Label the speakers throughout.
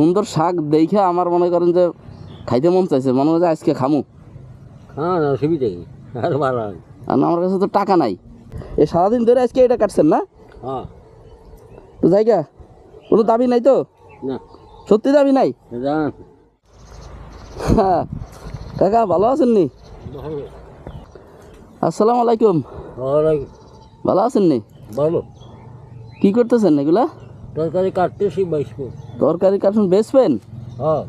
Speaker 1: সুন্দর শাক দেখে আমার মনে করেন যে খাইতে মন চাইছে মনে হয় যে আজকে খামু।
Speaker 2: হ্যাঁ অসুবিধা কি আর ভালো
Speaker 1: আর আমার কাছে তো টাকা নাই। এই সারাদিন ধরে আজকে এটা কাটছেন না?
Speaker 2: হ্যাঁ।
Speaker 1: তো জায়গা কোনো দাবি নাই তো?
Speaker 2: না।
Speaker 1: সত্যি দাবি নাই? হ্যাঁ। কাকা ভালো আছেন নি? আসসালামু আলাইকুম।
Speaker 2: ভালো
Speaker 1: ভালো আছেন নি?
Speaker 2: বলো
Speaker 1: কি করতেছেন এগুলা?
Speaker 2: তরকারি কাটতেছি বাইসবো
Speaker 1: তরকারি কাটুন বেচবেন?
Speaker 2: হ্যাঁ।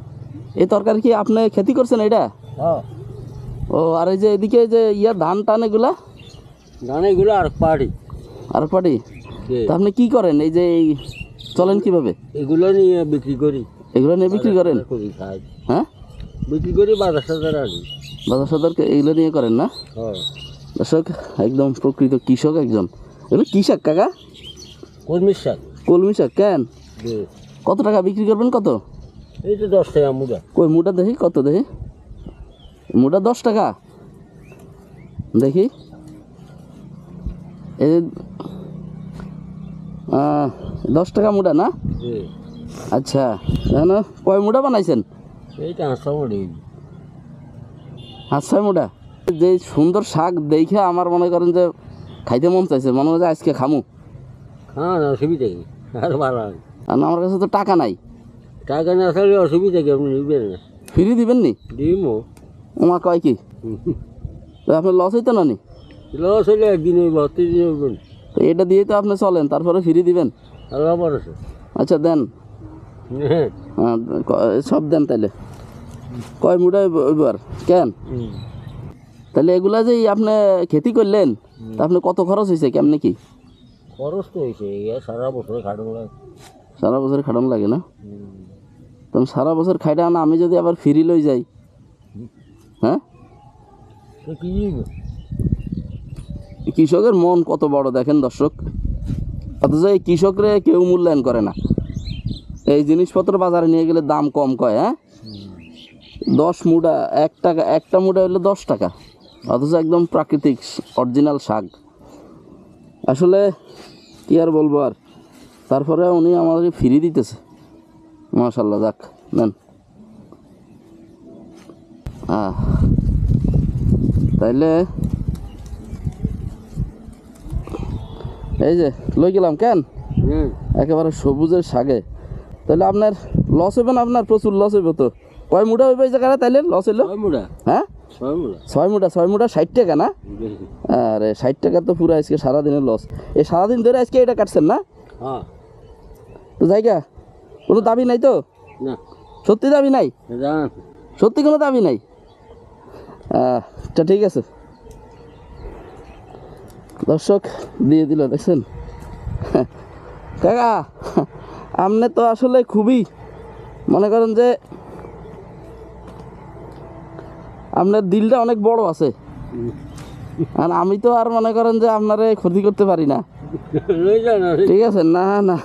Speaker 1: এই তরকারি কি আপনি খেতি করছেন এটা?
Speaker 2: হ্যাঁ।
Speaker 1: ও আর এই যে এদিকে যে ইয়া ধান টান এগুলা?
Speaker 2: দানাগুলো আর পাড়ি।
Speaker 1: আর
Speaker 2: পাড়ি?
Speaker 1: তা আপনি কি করেন? এই যে এই চলেন কীভাবে?
Speaker 2: এগুলো নিয়ে বিক্রি করি।
Speaker 1: এগুলো নিয়ে বিক্রি করেন? হ্যাঁ?
Speaker 2: বিক্রি করি বাজার সাজার আনি।
Speaker 1: বাজার সদার এগুলো নিয়ে করেন না?
Speaker 2: হ্যাঁ।
Speaker 1: দর্শক একদম প্রকৃত কৃষক একজন। এগুলো কী শাক কাকা?
Speaker 2: কর্মীর শাক।
Speaker 1: কলমি শাক কেন? কত টাকা বিক্রি করবেন কত?
Speaker 2: এই তো দশ টাকা মুটা
Speaker 1: কই মোটা দেখি কত দেখি? মোটা দশ টাকা। দেখি। এই দশ টাকা মোটা না? আচ্ছা জানো কয় মোটা বানাইছেন?
Speaker 2: এইটা হাসা
Speaker 1: ছয় যে সুন্দর শাক দেখে আমার মনে করেন যে খাইতে মন চাইছে মনে হয় আজকে খামু।
Speaker 2: হ্যাঁ না অসুবিধা কি আর
Speaker 1: আর আমার কাছে তো টাকা নাই।
Speaker 2: টাকা না থাকলে অসুবিধা কি? আপনি নিবেন না।
Speaker 1: ফ্রি দিবেন নি?
Speaker 2: ডিমও
Speaker 1: ওমা কয় কি? তো আপনার লস হইতো না নি?
Speaker 2: লস হলে একদিন ওই ভর্তি দিন
Speaker 1: তো এটা দিয়ে তো আপনি চলেন তারপরে ফ্রি দিবেন।
Speaker 2: আল্লাহ ভরসা
Speaker 1: আচ্ছা দেন।
Speaker 2: হ্যাঁ।
Speaker 1: হ্যাঁ, সব দেন তাইলে। কয় মুটা এবার কেন? তাহলে এগুলা যে আপনি খেতি করলেন তা আপনি কত খরচ হয়েছে কেমনে কি?
Speaker 2: খরচ তো হয়েছে সারা বছর খাটন লাগে।
Speaker 1: সারা বছর খাটানো লাগে না? তখন সারা বছর খাইটা না আমি যদি আবার ফ্রি লই যাই। হ্যাঁ? কৃষকের মন কত বড় দেখেন দর্শক। অথচ এই কৃষকরে কেউ মূল্যায়ন করে না। এই জিনিসপত্র বাজারে নিয়ে গেলে দাম কম কয় হ্যাঁ? দশ মুডা এক টাকা একটা মুডা হলে দশ টাকা। অথচ একদম প্রাকৃতিক অরিজিনাল শাক। আসলে কি আর বলব আর? তারপরে উনি আমাদেরকে ফ্রি দিতেছে। মাশাল্লাহ যাক নেন। তাইলে এই যে লই গেলাম কেন? একেবারে সবুজের শাকে তাহলে আপনার লস হবে না আপনার? প্রচুর লস হইব তো। কয় মুঠা হইবে এই জায়গাটা তাইলে? লস হইল? হ্যাঁ?
Speaker 2: ছয় মুড়া?
Speaker 1: ছয় মুঠা ষাট টাকা না? আরে ষাট টাকা তো পুরো আজকে সারাদিনের লস এই সারাদিন ধরে আজকে এটা কাটছেন না?
Speaker 2: হ্যাঁ।
Speaker 1: তো জায়গা কোনো দাবি নাই তো? সত্যি দাবি নাই? সত্যি কোনো দাবি নাই? আচ্ছা ঠিক আছে। দর্শক দিয়ে দিল দেখছেন? কাকা আপনি তো আসলে খুবই মনে করেন যে আপনার দিলটা অনেক বড় আছে। আর আমি তো আর মনে করেন যে আপনারে ক্ষতি করতে পারি না। ঠিক আছে? না না।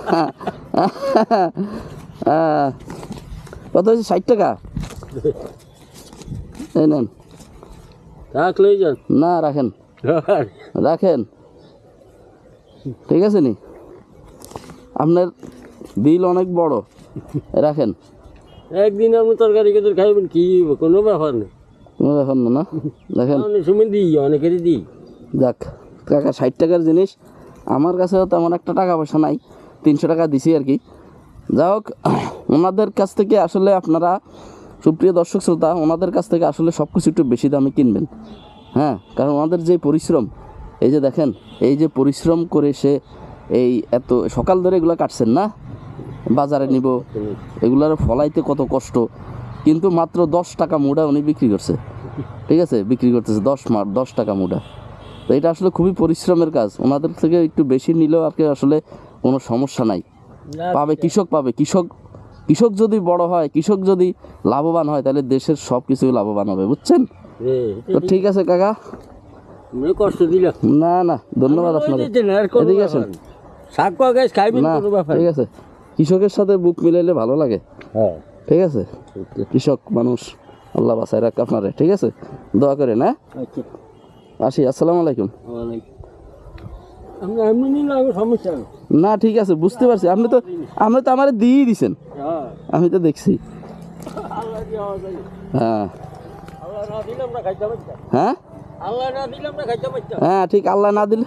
Speaker 1: কত হয়েছে? ষাট টাকা? এই নেন। না রাখেন। রাখেন। ঠিক আছে নি? আপনার বিল অনেক বড়। রাখেন।
Speaker 2: একদিন আপনি তরকারি কেতর খাইবেন কি কোনো ব্যাপার নেই।
Speaker 1: কোনো ব্যাপার না না। দেখেন।
Speaker 2: অনেক সময় দিই অনেকেরই দিই
Speaker 1: যাক কাকা ষাট টাকার জিনিস। আমার কাছেও তেমন একটা টাকা পয়সা নাই তিনশো টাকা দিছি আর কি। যা হোক ওনাদের কাছ থেকে আসলে আপনারা সুপ্রিয় দর্শক শ্রোতা ওনাদের কাছ থেকে আসলে সব কিছু একটু বেশি দামে কিনবেন। হ্যাঁ কারণ ওনাদের যে পরিশ্রম এই যে দেখেন এই যে পরিশ্রম করে সে এই এত সকাল ধরে এগুলো কাটছেন না? বাজারে নিব এগুলার ফলাইতে কত কষ্ট। কিন্তু মাত্র দশ টাকা মুড়া উনি বিক্রি করছে। ঠিক আছে? বিক্রি করতেছে দশ মার দশ টাকা মুড়া। তো এটা আসলে খুবই পরিশ্রমের কাজ। ওনাদের থেকে একটু বেশি নিলেও আর কি আসলে কোনো সমস্যা নাই। পাবে কৃষক পাবে। কৃষক কৃষক যদি বড় হয় কৃষক যদি লাভবান হয় তাহলে দেশের সব কিছুই লাভবান হবে। বুঝছেন? তো ঠিক আছে কাকা।
Speaker 2: কষ্ট
Speaker 1: না না ধন্যবাদ আপনাকে
Speaker 2: শাক খাইবেন
Speaker 1: না ঠিক আছে। কৃষকের সাথে বুক মিলাইলে ভালো লাগে।
Speaker 2: হ্যাঁ।
Speaker 1: ঠিক আছে? কৃষক মানুষ আল্লাহ বাসায় রাখ আপনারে ঠিক আছে? দোয়া করেন হ্যাঁ?
Speaker 2: আচ্ছা।
Speaker 1: আসি আসসালামু আলাইকুম। না ঠিক আছে বুঝতে পারছি। আপনি তো আপনি তো আমার দিয়েই দিছেন।
Speaker 2: হ্যাঁ।
Speaker 1: আমি তো দেখছি।
Speaker 2: আল্লাহ দিয়ে
Speaker 1: হ্যাঁ।
Speaker 2: আল্লাহ
Speaker 1: হ্যাঁ?
Speaker 2: আল্লাহ
Speaker 1: হ্যাঁ ঠিক আল্লাহ না দিলে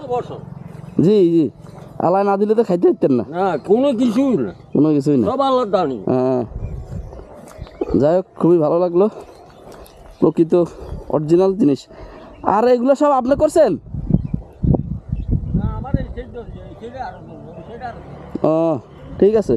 Speaker 1: জি জি। আল্লাহ না দিলে তো খাইতে পারতেন না।
Speaker 2: কোনো কিছুই না।
Speaker 1: কোনো কিছুই না।
Speaker 2: সব আল্লাহর
Speaker 1: হ্যাঁ। যাই হোক খুবই ভালো লাগল। প্রকৃত অরিজিনাল জিনিস। আর এগুলো সব আপনি করছেন? ও ঠিক আছে।